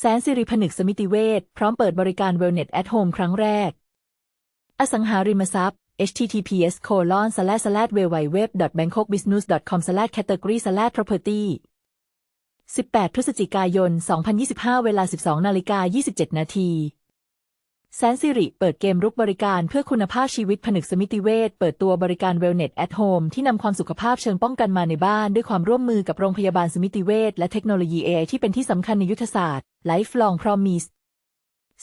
แสนสิริผนึกสมิติเวชพร้อมเปิดบริการ Wellness at Home ครั้งแรก อสังหาริมทรัพย์ https colon slash slash www bangkok business com slash category slash property 18 พฤศจิกายน 2025 เวลา 12นาฬิกา27 นาที แสนสิริเปิดเกมรุกบริการเพื่อคุณภาพชีวิตผนึกสมิติเวชเปิดตัวบริการเวลเน็ตแอทโฮมที่นำความสุขภาพเชิงป้องกันมาในบ้านด้วยความร่วมมือกับโรงพยาบาลสมิติเวชและเทคโนโลยี AI ที่เป็นที่สำคัญในยุทธศาสตร์ไลฟ์ลองพรอมิส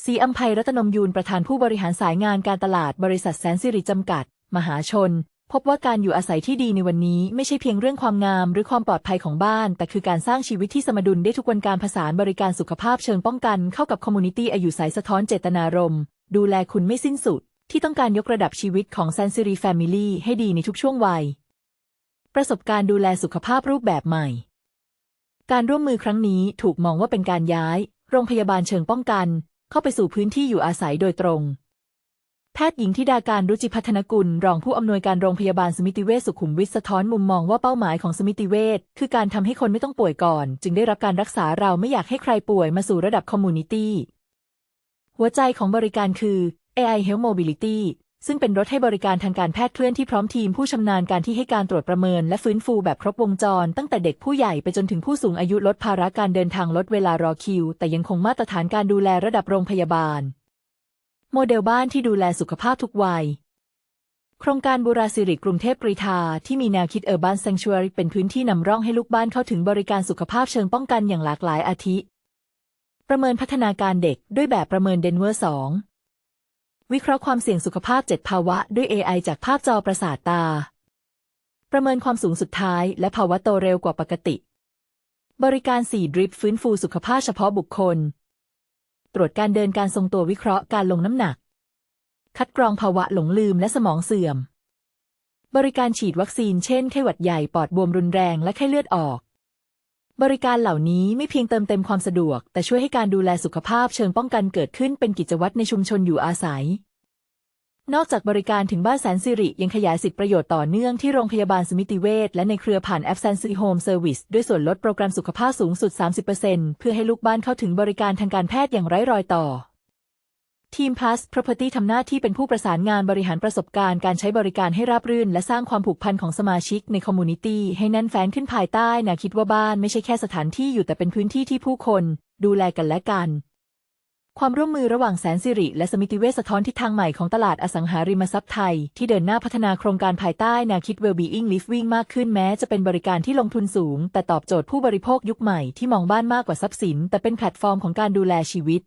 สีอัมภัยรัตนมยูนประธานผู้บริหารสายงานการตลาดบริษัทแสนสิริจำกัด มหาชน พบว่าการอยู่อาศัยที่ดีในวันนี้ไม่ใช่เพียงเรื่องความงาม หรือความปลอดภัยของบ้าน แต่คือการสร้างชีวิตที่สมดุลได้ทุกวันการผสานบริการสุขภาพเชิงป้องกันเข้ากับคอมมูนิตี้อายุสายสะท้อนเจตนารมณ์ ดูแลคุณไม่สิ้นสุด ที่ต้องการยกระดับชีวิตของแซนซิรีแฟมิลี่ให้ดีในทุกช่วงวัย ประสบการณ์ดูแลสุขภาพรูปแบบใหม่ การร่วมมือครั้งนี้ถูกมองว่าเป็นการย้าย โรงพยาบาลเชิงป้องกัน เข้าไปสู่พื้นที่อยู่อาศัยโดยตรง แพทย์หญิงธิดาการรุจิพัฒนกุล รองผู้อำนวยการโรงพยาบาลสมิติเวชสุขุมวิทสะท้อนมุมมองว่าเป้าหมายของสมิติเวชคือการทำให้คนไม่ต้องป่วยก่อน จึงได้รับการรักษาเราไม่อยากให้ใครป่วยมาสู่ระดับคอมมูนิตี้หัวใจของบริการคือ AI Health Mobility ซึ่งเป็นรถให้บริการทางการแพทย์เคลื่อนที่พร้อมทีมผู้ชำนาญการที่ให้การตรวจประเมินและฟื้นฟูแบบครบวงจร ตั้งแต่เด็กผู้ใหญ่ไปจนถึงผู้สูงอายุลดภาระการเดินทางลดเวลารอคิว แต่ยังคงมาตรฐานการดูแลระดับโรงพยาบาล โมเดลบ้านที่ดูแลสุขภาพทุกวัย โครงการบูราสิริกรุงเทพกรีฑาที่มีแนวคิด Urban Sanctuary เป็นพื้นที่นำร่องให้ลูกบ้านเข้าถึงบริการสุขภาพเชิงป้องกันอย่างหลากหลายอาทิ ประเมินพัฒนาการเด็กด้วยแบบประเมินเดนเวอร์2วิเคราะห์ความเสี่ยงสุขภาพ 7 ภาวะ ด้วย AI จากภาพจอประสาทตา ประเมินความสูงสุดท้าย และภาวะโตเร็วกว่าปกติ บริการ 4 ดริปฟื้นฟูสุขภาพเฉพาะบุคคล ตรวจการเดินการทรงตัววิเคราะห์การลงน้ำหนัก คัดกรองภาวะหลงลืมและสมองเสื่อม บริการฉีดวัคซีนเช่นไข้หวัดใหญ่ปอดบวมรุนแรงและไข้เลือดออก บริการเหล่านี้ไม่เพียงเติมเต็มความสะดวก แต่ช่วยให้การดูแลสุขภาพเชิงป้องกันเกิดขึ้นเป็นกิจวัตรในชุมชนอยู่อาศัย นอกจากบริการถึงบ้านแสนสิริยังขยายสิทธิประโยชน์ต่อเนื่องที่โรงพยาบาลสมิติเวชและในเครือผ่านแอปแสนสิริโฮมเซอร์วิสด้วยส่วนลดโปรแกรมสุขภาพสูงสุด 30%เพื่อให้ลูกบ้านเข้าถึงบริการทางการแพทย์อย่างไร้รอยต่อ ทีม Plus Property ทำหน้าที่เป็นผู้ประสานงานบริหารประสบการณ์การใช้บริการให้ราบรื่น และสร้างความผูกพันของสมาชิกในคอมมูนิตี้ให้แน่นแฟ้นขึ้นภายใต้แนวคิดว่าบ้านไม่ใช่แค่สถานที่อยู่แต่เป็นพื้นที่ที่ผู้คน ดูแลกันและกัน ความร่วมมือระหว่างแสนสิริ และสมิติเวสสะท้อนทิศทางใหม่ของตลาดอสังหาริมทรัพย์ไทย ที่เดินหน้าพัฒนาโครงการภายใต้แนวคิด Wellbeing Living มากขึ้นแม้จะเป็นบริการที่ลงทุนสูง แต่ตอบโจทย์ผู้บริโภคยุคใหม่ที่มองบ้านมากกว่าทรัพย์สิน แต่เป็นแพลตฟอร์มของการดูแลชีวิต